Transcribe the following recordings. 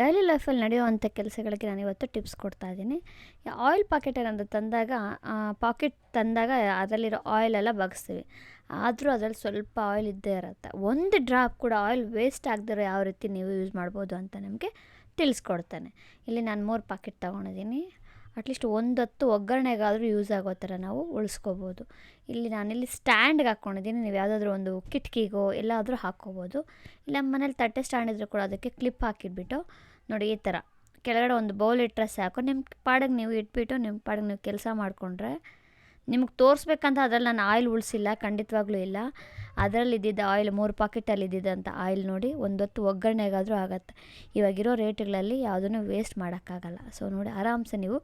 Daily ಲೈಫಲ್ಲಿ ನಡೆಯುವಂಥ ಕೆಲಸಗಳಿಗೆ ನಾನು ಇವತ್ತು ಟಿಪ್ಸ್ ಕೊಡ್ತಾ ಇದ್ದೀನಿ. ಆಯಿಲ್ ಪಾಕೆಟ್ ಏನಾದರೂ ತಂದಾಗ ಪಾಕೆಟ್ ತಂದಾಗ ಅದರಲ್ಲಿರೋ ಆಯಿಲೆಲ್ಲ ಬಗ್ಸ್ತೀವಿ. ಆದರೂ ಅದರಲ್ಲಿ ಸ್ವಲ್ಪ ಆಯಿಲ್ ಇದ್ದೇ ಇರುತ್ತೆ. ಒಂದು ಡ್ರಾಪ್ ಕೂಡ ಆಯಿಲ್ ವೇಸ್ಟ್ ಆಗದಿರೋ ಯಾವ ರೀತಿ ನೀವು ಯೂಸ್ ಮಾಡ್ಬೋದು ಅಂತ ನಿಮಗೆ ತಿಳಿಸ್ಕೊಡ್ತಾನೆ. ಇಲ್ಲಿ ನಾನು ಮೂರು ಪಾಕೆಟ್ ತೊಗೊಂಡಿದ್ದೀನಿ. ಅಟ್ಲೀಸ್ಟ್ ಒಂದೊತ್ತು ಒಗ್ಗರಣೆಗಾದರೂ ಯೂಸ್ ಆಗೋ ಥರ ನಾವು ಉಳಿಸ್ಕೋಬೋದು. ಇಲ್ಲಿ ನಾನಿಲ್ಲಿ ಸ್ಟ್ಯಾಂಡ್ಗೆ ಹಾಕ್ಕೊಂಡಿದ್ದೀನಿ. ನೀವು ಯಾವುದಾದ್ರೂ ಒಂದು ಕಿಟಕಿಗೋ, ಎಲ್ಲಾದರೂ ಹಾಕ್ಕೋಬೋದು. ಇಲ್ಲ ಮನೇಲಿ ತಟ್ಟೆ ಸ್ಟ್ಯಾಂಡ್ ಇದ್ದರೂ ಕೂಡ ಅದಕ್ಕೆ ಕ್ಲಿಪ್ ಹಾಕಿಟ್ಬಿಟ್ಟು ನೋಡಿ ಈ ಥರ. ಕೆಳಗಡೆ ಒಂದು ಬೌಲ್ ಇಟ್ಟರೆ ಸಾಕು. ನಿಮ್ಮ ಪಾಡಿಗೆ ನೀವು ಇಟ್ಬಿಟ್ಟು ನಿಮ್ಮ ಪಾಡಿಗೆ ನೀವು ಕೆಲಸ ಮಾಡಿಕೊಂಡ್ರೆ ನಿಮಗೆ ತೋರಿಸ್ಬೇಕಂತ ಅದರಲ್ಲಿ ನಾನು ಆಯಿಲ್ ಉಳಿಸಿಲ್ಲ, ಖಂಡಿತವಾಗ್ಲೂ ಇಲ್ಲ. ಅದರಲ್ಲಿ ಇದ್ದಿದ್ದ ಆಯಿಲ್ ಮೂರು ಪಾಕೆಟಲ್ಲಿ ಇದ್ದಿದ್ದಂಥ ಆಯಿಲ್ ನೋಡಿ ಒಂದೊತ್ತು ಒಗ್ಗರಣೆಗಾದರೂ ಆಗುತ್ತೆ. ಇವಾಗಿರೋ ರೇಟ್ಗಳಲ್ಲಿ ಯಾವುದನ್ನು ವೇಸ್ಟ್ ಮಾಡೋಕ್ಕಾಗಲ್ಲ. ಸೊ ನೋಡಿ ಆರಾಮ್ಸೆ ನೀವು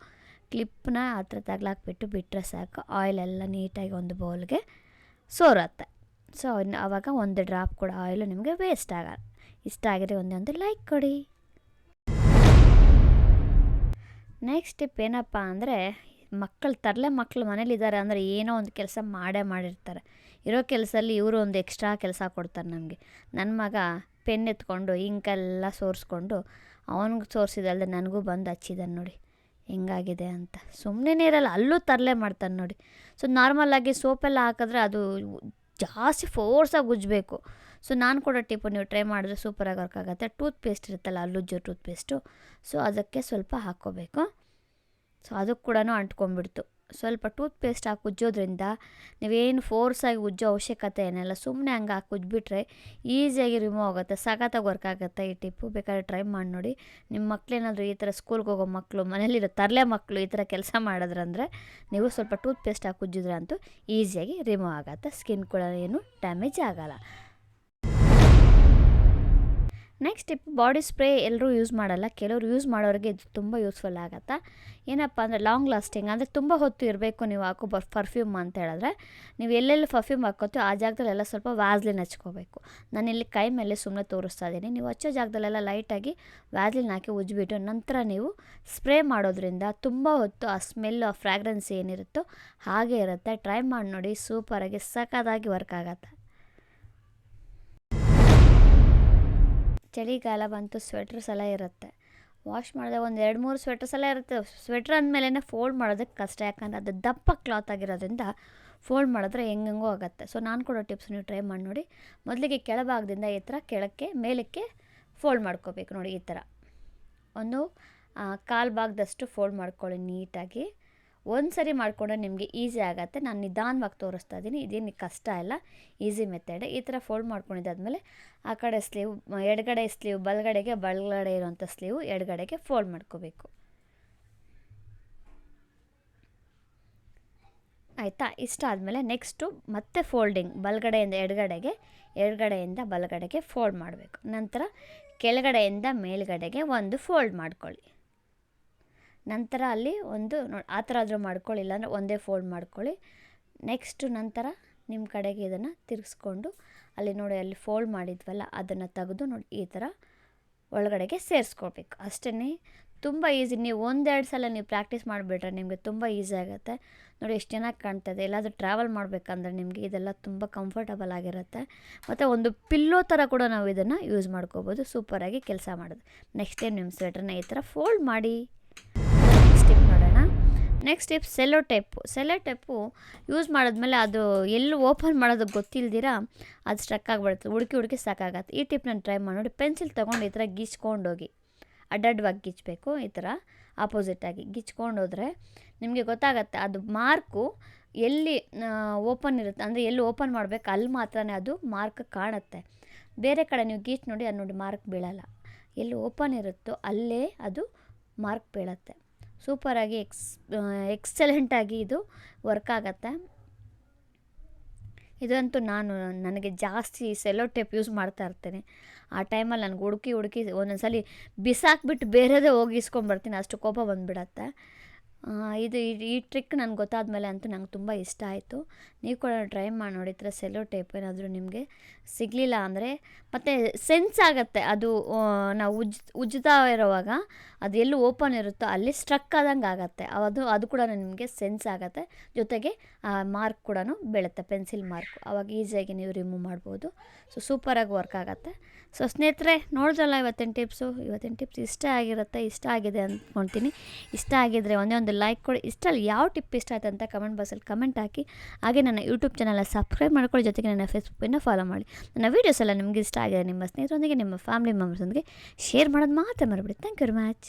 ಕ್ಲಿಪ್ನ ಥರ ತಗ್ಲಾಕ್ಬಿಟ್ಟು ಬಿಟ್ಟರೆ ಸಾಕು. ಆಯಿಲ್ ಎಲ್ಲ ನೀಟಾಗಿ ಒಂದು ಬೌಲ್ಗೆ ಸೋರತ್ತೆ. ಸೊ ಅವಾಗ ಒಂದು ಡ್ರಾಪ್ ಕೂಡ ಆಯಿಲು ನಿಮಗೆ ವೇಸ್ಟ್ ಆಗಲ್ಲ ಇಷ್ಟ ಆಗಿದೆ ಒಂದೇ ಒಂದು ಲೈಕ್ ಕೊಡಿ. ನೆಕ್ಸ್ಟ್ ಟಿಪ್ ಏನಪ್ಪ ಅಂದರೆ, ಮಕ್ಕಳು ತರಲೆ ಮಕ್ಕಳು ಮನೇಲಿದ್ದಾರೆ ಅಂದರೆ ಏನೋ ಒಂದು ಕೆಲಸ ಮಾಡೇ ಮಾಡಿರ್ತಾರೆ. ಇರೋ ಕೆಲಸದಲ್ಲಿ ಇವರು ಒಂದು ಎಕ್ಸ್ಟ್ರಾ ಕೆಲಸ ಕೊಡ್ತಾರೆ ನಮಗೆ. ನನ್ನ ಮಗ ಪೆನ್ ಎತ್ಕೊಂಡು ಇಂಕೆಲ್ಲ ಸೋರಿಸ್ಕೊಂಡು ಅವನಿಗೆ ಸೋರಿಸಿದಲ್ದೆ ನನಗೂ ಬಂದು ಹಚ್ಚಿದ್ದಾನೆ ನೋಡಿ, ಹೆಂಗಾಗಿದೆ ಅಂತ. ಸುಮ್ಮನೆ ಇರಲ್ಲ, ಅಲ್ಲೂ ತರಲೆ ಮಾಡ್ತಾನೆ ನೋಡಿ. ಸೊ ನಾರ್ಮಲಾಗಿ ಸೋಪೆಲ್ಲ ಹಾಕಿದ್ರೆ ಅದು ಜಾಸ್ತಿ ಫೋರ್ಸಾಗಿ ಉಜ್ಜಬೇಕು. ಸೊ ನಾನು ಕೊಡೋ ಟಿಪ್ಪು ನೀವು ಟ್ರೈ ಮಾಡಿದ್ರೆ ಸೂಪರಾಗಿ ವರ್ಕ್ ಆಗುತ್ತೆ. ಟೂತ್ ಪೇಸ್ಟ್ ಇರುತ್ತಲ್ಲ, ಅಲ್ಲುಜ್ಜೋ ಟೂತ್ ಪೇಸ್ಟು ಸೊ ಅದಕ್ಕೆ ಸ್ವಲ್ಪ ಹಾಕ್ಕೋಬೇಕು. ಸೊ ಅದಕ್ಕೆ ಕೂಡ ಅಂಟ್ಕೊಂಡ್ಬಿಡ್ತು. ಸ್ವಲ್ಪ ಟೂತ್ ಪೇಸ್ಟ್ ಹಾಕಿ ಉಜ್ಜೋದ್ರಿಂದ ನೀವೇನು ಫೋರ್ಸಾಗಿ ಉಜ್ಜೋ ಅವಶ್ಯಕತೆ ಏನಿಲ್ಲ ಸುಮ್ಮನೆ ಹಂಗೆ ಹಾಕಿ ಉಜ್ಬಿಟ್ರೆ ಈಸಿಯಾಗಿ ರಿಮೂವ್ ಆಗುತ್ತೆ, ಸಖತ್ತಾಗಿ ವರ್ಕ್ ಆಗುತ್ತೆ ಈ ಟಿಪ್ಪು. ಬೇಕಾದ್ರೆ ಟ್ರೈ ಮಾಡಿ ನೋಡಿ. ನಿಮ್ಮ ಮಕ್ಕಳೇನಾದರೂ ಈ ಥರ ಸ್ಕೂಲ್ಗೆ ಹೋಗೋ ಮಕ್ಕಳು ಮನೇಲಿರೋ ತರಲೆ ಮಕ್ಕಳು ಈ ಥರ ಕೆಲಸ ಮಾಡಿದ್ರಂದರೆ ನೀವು ಸ್ವಲ್ಪ ಟೂತ್ ಪೇಸ್ಟ್ ಹಾಕಿ ಉಜ್ಜಿದ್ರೆ ಅಂತೂ ಈಸಿಯಾಗಿ ರಿಮೂವ್ ಆಗುತ್ತೆ. ಸ್ಕಿನ್ ಕೂಡ ಏನು ಡ್ಯಾಮೇಜ್ ಆಗೋಲ್ಲ. ನೆಕ್ಸ್ಟ್ ಸ್ಟೆಪ್ ಬಾಡಿ ಸ್ಪ್ರೇ ಎಲ್ಲರೂ ಯೂಸ್ ಮಾಡಲ್ಲ. ಕೆಲವರು ಯೂಸ್ ಮಾಡೋರಿಗೆ ಇದು ತುಂಬ ಯೂಸ್ಫುಲ್ ಆಗುತ್ತೆ? ಏನಪ್ಪ ಅಂದರೆ ಲಾಂಗ್ ಲಾಸ್ಟಿಂಗ್ ಅಂದರೆ ತುಂಬ ಹೊತ್ತು ಇರಬೇಕು ನೀವು ಹಾಕೋ ಬರ್ ಪರ್ಫ್ಯೂಮ್ ಅಂತ ಹೇಳಿದ್ರೆ. ನೀವು ಎಲ್ಲೆಲ್ಲಿ ಪರ್ಫ್ಯೂಮ್ ಹಾಕೋತೀವಿ ಆ ಜಾಗದಲ್ಲೆಲ್ಲ ಸ್ವಲ್ಪ ವ್ಯಾಸ್ಲಿನ್ ಹಚ್ಕೋಬೇಕು. ನಾನಿಲ್ಲಿ ಕೈ ಮೇಲೆ ಸುಮ್ಮನೆ ತೋರಿಸ್ತಾ ಇದ್ದೀನಿ. ನೀವು ಹಚ್ಚೋ ಜಾಗದಲ್ಲೆಲ್ಲ ಲೈಟಾಗಿ ವ್ಯಾಸ್ಲಿನ್ ಹಾಕಿ ಉಜ್ಜಿಬಿಟ್ಟು ನಂತರ ನೀವು ಸ್ಪ್ರೇ ಮಾಡೋದ್ರಿಂದ ತುಂಬ ಹೊತ್ತು ಆ ಸ್ಮೆಲ್ ಆ ಫ್ರ್ಯಾಗ್ರೆನ್ಸ್ ಏನಿರುತ್ತೋ ಹಾಗೆ ಇರುತ್ತೆ. ಟ್ರೈ ಮಾಡಿ ನೋಡಿ ಸೂಪರಾಗಿ ಸಖತ್ತಾಗಿ ವರ್ಕ್ ಆಗುತ್ತೆ. ಚಳಿಗಾಲ ಬಂತು ಸ್ವೆಟ್ರಸ್ ಎಲ್ಲ ಇರುತ್ತೆ. ವಾಶ್ ಮಾಡಿದಾಗ ಒಂದು ಎರಡು ಮೂರು ಸ್ವೆಟ್ರಸ್ ಎಲ್ಲ ಇರುತ್ತೆ. ಸ್ವೆಟ್ರ್ ಅಂದಮೇಲೆ ಫೋಲ್ಡ್ ಮಾಡೋದಕ್ಕೆ ಕಷ್ಟ. ಯಾಕಂದರೆ ಅದು ದಪ್ಪ ಕ್ಲಾತ್ ಆಗಿರೋದ್ರಿಂದ ಫೋಲ್ಡ್ ಮಾಡಿದ್ರೆ ಹೆಂಗೆಂಗೋ ಆಗುತ್ತೆ. ಸೊ ನಾನು ಕೊಡೋ ಟಿಪ್ಸ್ ನೀವು ಟ್ರೈ ಮಾಡಿ ನೋಡಿ. ಮೊದಲಿಗೆ ಕೆಳಭಾಗದಿಂದ ಈ ಥರ ಕೆಳಕ್ಕೆ, ಮೇಲಕ್ಕೆ ಫೋಲ್ಡ್ ಮಾಡ್ಕೋಬೇಕು ನೋಡಿ ಈ ಥರ ಒಂದು ಕಾಲು ಭಾಗದಷ್ಟು ಫೋಲ್ಡ್ ಮಾಡ್ಕೊಳ್ಳಿ ನೀಟಾಗಿ. ಒಂದು ಸರಿ ಮಾಡಿಕೊಂಡ್ರೆ ನಿಮಗೆ ಈಸಿ ಆಗುತ್ತೆ. ನಾನು ನಿಧಾನವಾಗಿ ತೋರಿಸ್ತಾ ಇದ್ದೀನಿ ಇದೇನು ಕಷ್ಟ ಇಲ್ಲ. ಈಸಿ ಮೆಥಡ್ ಈ ಥರ ಫೋಲ್ಡ್ ಮಾಡ್ಕೊಂಡಿದ್ದಾದಮೇಲೆ ಆ ಕಡೆ ಸ್ಲೀವ್ ಎಡಗಡೆ ಸ್ಲೀವ್ ಬಲಗಡೆಗೆ ಬಲಗಡೆ ಇರುವಂಥ ಸ್ಲೀವ್ ಎಡಗಡೆಗೆ ಫೋಲ್ಡ್ ಮಾಡ್ಕೋಬೇಕು. ಆಯಿತಾ? ಇಷ್ಟ ಆದಮೇಲೆ ನೆಕ್ಸ್ಟು ಮತ್ತೆ ಫೋಲ್ಡಿಂಗ್ ಬಲಗಡೆಯಿಂದ ಎಡಗಡೆಗೆ, ಎಡಗಡೆಯಿಂದ ಬಲಗಡೆಗೆ ಫೋಲ್ಡ್ ಮಾಡಬೇಕು. ನಂತರ ಕೆಳಗಡೆಯಿಂದ ಮೇಲ್ಗಡೆಗೆ ಒಂದು ಫೋಲ್ಡ್ ಮಾಡ್ಕೊಳ್ಳಿ. ನಂತರ ಅಲ್ಲಿ ಒಂದು ನೋಡಿ ಆ ಥರ ಆದರೂ ಮಾಡ್ಕೊಳ್ಳಿ, ಇಲ್ಲಾಂದರೆ ಒಂದೇ ಫೋಲ್ಡ್ ಮಾಡ್ಕೊಳ್ಳಿ. ನೆಕ್ಸ್ಟು ನಂತರ ನಿಮ್ಮ ಕಡೆಗೆ ಇದನ್ನು ತಿರ್ಗಿಸ್ಕೊಂಡು ಅಲ್ಲಿ ನೋಡಿ, ಅಲ್ಲಿ ಫೋಲ್ಡ್ ಮಾಡಿದ್ವಲ್ಲ, ಅದನ್ನು ತೆಗೆದು ನೋಡಿ, ಈ ಥರ ಒಳಗಡೆಗೆ ಸೇರಿಸ್ಕೊಳ್ಬೇಕು. ಅಷ್ಟೇ ತುಂಬ ಈಸಿ ನೀವು ಒಂದೆರಡು ಸಲ ನೀವು ಪ್ರಾಕ್ಟೀಸ್ ಮಾಡಿಬಿಟ್ರೆ ನಿಮಗೆ ತುಂಬ ಈಸಿ ಆಗುತ್ತೆ. ನೋಡಿ ಎಷ್ಟು ಚೆನ್ನಾಗಿ ಕಾಣ್ತದೆ ಎಲ್ಲಾದರೂ ಟ್ರಾವೆಲ್ ಮಾಡಬೇಕಂದ್ರೆ ನಿಮಗೆ ಇದೆಲ್ಲ ತುಂಬ ಕಂಫರ್ಟಬಲ್ ಆಗಿರುತ್ತೆ. ಮತ್ತು ಒಂದು ಪಿಲ್ಲೋ ಥರ ಕೂಡ ನಾವು ಇದನ್ನು ಯೂಸ್ ಮಾಡ್ಕೋಬೋದು. ಸೂಪರಾಗಿ ಕೆಲಸ ಮಾಡೋದು. ನೆಕ್ಸ್ಟ್ ಟೈಮ್ ನಿಮ್ಮ ಸ್ವೆಟ್ರನ್ನ ಈ ಥರ ಫೋಲ್ಡ್ ಮಾಡಿ. Next tip cello tape cello tape use ಮಾಡಿದ್ಮೇಲೆ ಅದು ಎಲ್ಲೂ ಓಪನ್ ಮಾಡೋದಕ್ಕೆ ಗೊತ್ತಿಲ್ದಿರ ಅದು ಸ್ಟ್ರಕ್ ಆಗಿಬಿಡುತ್ತೆ ಹುಡುಕಿ ಹುಡುಕಿ ಸಾಕಾಗತ್ತೆ ಈ ಟಿಪ್ ನಾನು ಟ್ರೈ ಮಾಡಿ ನೋಡಿ ಪೆನ್ಸಿಲ್ ತೊಗೊಂಡು ಈ ಥರ ಗೀಚ್ಕೊಂಡೋಗಿ ಅಡ್ಡಡ್ವಾಗಿ ಗೀಚಬೇಕು ಈ ಥರ ಆಪೋಸಿಟಾಗಿ ಗೀಚ್ಕೊಂಡು ಹೋದರೆ ನಿಮಗೆ ಗೊತ್ತಾಗತ್ತೆ ಅದು ಮಾರ್ಕು ಎಲ್ಲಿ ಓಪನ್ ಇರುತ್ತೆ ಅಂದರೆ ಎಲ್ಲಿ ಓಪನ್ ಮಾಡಬೇಕು ಅಲ್ಲಿ ಮಾತ್ರನೇ ಅದು ಮಾರ್ಕ್ ಕಾಣುತ್ತೆ ಬೇರೆ ಕಡೆ ನೀವು ಗೀಚ್ ನೋಡಿ ಅದು ನೋಡಿ ಮಾರ್ಕ್ ಬೀಳಲ್ಲ ಎಲ್ಲಿ ಓಪನ್ ಇರುತ್ತೋ ಅಲ್ಲೇ ಅದು ಮಾರ್ಕ್ ಬೀಳತ್ತೆ ಸೂಪರಾಗಿ ಎಕ್ಸ್ ಎಕ್ಸಲೆಂಟಾಗಿ ಇದು ವರ್ಕ್ ಆಗತ್ತೆ ಇದಂತೂ ನಾನು ನನಗೆ ಜಾಸ್ತಿ ಸೆಲೋ ಟೇಪ್ ಯೂಸ್ ಮಾಡ್ತಾ ಇರ್ತೇನೆ. ಆ ಟೈಮಲ್ಲಿ ನನಗೆ ಹುಡುಕಿ ಹುಡುಕಿ ಒಂದೊಂದು ಸಲ ಬಿಸಾಕ್ಬಿಟ್ಟು ಬೇರೆದೇ ಹೋಗಿ ಇಸ್ಕೊಂಬರ್ತೀನಿ ಅಷ್ಟು ಕೋಪ ಬಂದುಬಿಡತ್ತೆ. ಇದು ಈ ಟ್ರಿಕ್ ನನಗೆ ಗೊತ್ತಾದಮೇಲೆ ಅಂತೂ ನಂಗೆ ತುಂಬ ಇಷ್ಟ ಆಯಿತು. ನೀವು ಕೂಡ ಟ್ರೈ ಮಾಡಿ ನೋಡಿ ಸೆಲೋ ಟೈಪ್ ಏನಾದರೂ ನಿಮಗೆ ಸಿಗಲಿಲ್ಲ ಅಂದರೆ ಮತ್ತು ಸೆನ್ಸ್ ಆಗುತ್ತೆ. ಅದು ನಾವು ಉಜ್, ಉಜ್ತಾ ಇರುವಾಗ ಅದು ಎಲ್ಲಿ ಓಪನ್ ಇರುತ್ತೋ ಅಲ್ಲಿ ಸ್ಟ್ರಕ್ ಆದಂಗೆ ಆಗುತ್ತೆ. ಅದು ಅದು ಕೂಡ ನಿಮಗೆ ಸೆನ್ಸ್ ಆಗುತ್ತೆ. ಜೊತೆಗೆ, ಆ ಮಾರ್ಕ್ ಕೂಡ ಬೀಳುತ್ತೆ ಪೆನ್ಸಿಲ್ ಮಾರ್ಕ್ ಆವಾಗ ಈಸಿಯಾಗಿ ನೀವು ರಿಮೂವ್ ಮಾಡ್ಬೋದು. ಸೊ ಸೂಪರಾಗಿ ವರ್ಕ್ ಆಗುತ್ತೆ. ಸೊ ಸ್ನೇಹಿತರೆ ನೋಡಿದ್ರಲ್ಲ ಇವತ್ತಿನ ಟಿಪ್ಸು ಇವತ್ತಿನ ಟಿಪ್ಸ್ ಇಷ್ಟ ಆಗಿರುತ್ತೆ, ಇಷ್ಟ ಆಗಿದೆ ಅಂದ್ಕೊಳ್ತೀನಿ ಇಷ್ಟ ಆಗಿದ್ದರೆ ಒಂದೇ ಒಂದು ಲೈಕ್ ಕೊಡಿ. ಇಷ್ಟಲ್ಲಿ ಯಾವ ಟಿಪ್ ಇಷ್ಟ ಆಯ್ತು ಅಂತ ಕಮೆಂಟ್ ಬಾಕ್ಸಲ್ಲಿ ಕಮೆಂಟ್ ಹಾಕಿ. ಹಾಗೆ ನನ್ನ ಯೂಟ್ಯೂಬ್ ಚಾನಲ್ನ ಸಬ್ಸ್ಕ್ರೈಬ್ ಮಾಡ್ಕೊಳ್ಳಿ. ಜೊತೆಗೆ ನನ್ನ ಫೇಸ್ಬುಕ್ಕನ್ನು ಫಾಲೋ ಮಾಡಿ. ನನ್ನ ವೀಡಿಯೋಸ್ ಎಲ್ಲ ನಿಮಗೆ ಇಷ್ಟ ಆಗಿದೆ ನಿಮ್ಮ ಸ್ನೇಹಿತರೊಂದಿಗೆ, ನಿಮ್ಮ ಫ್ಯಾಮಿಲಿ ಮೆಂಬರ್ಸೊಂದಿಗೆ ಶೇರ್ ಮಾಡೋದು ಮಾತ್ರ Marabidi. Thank you very much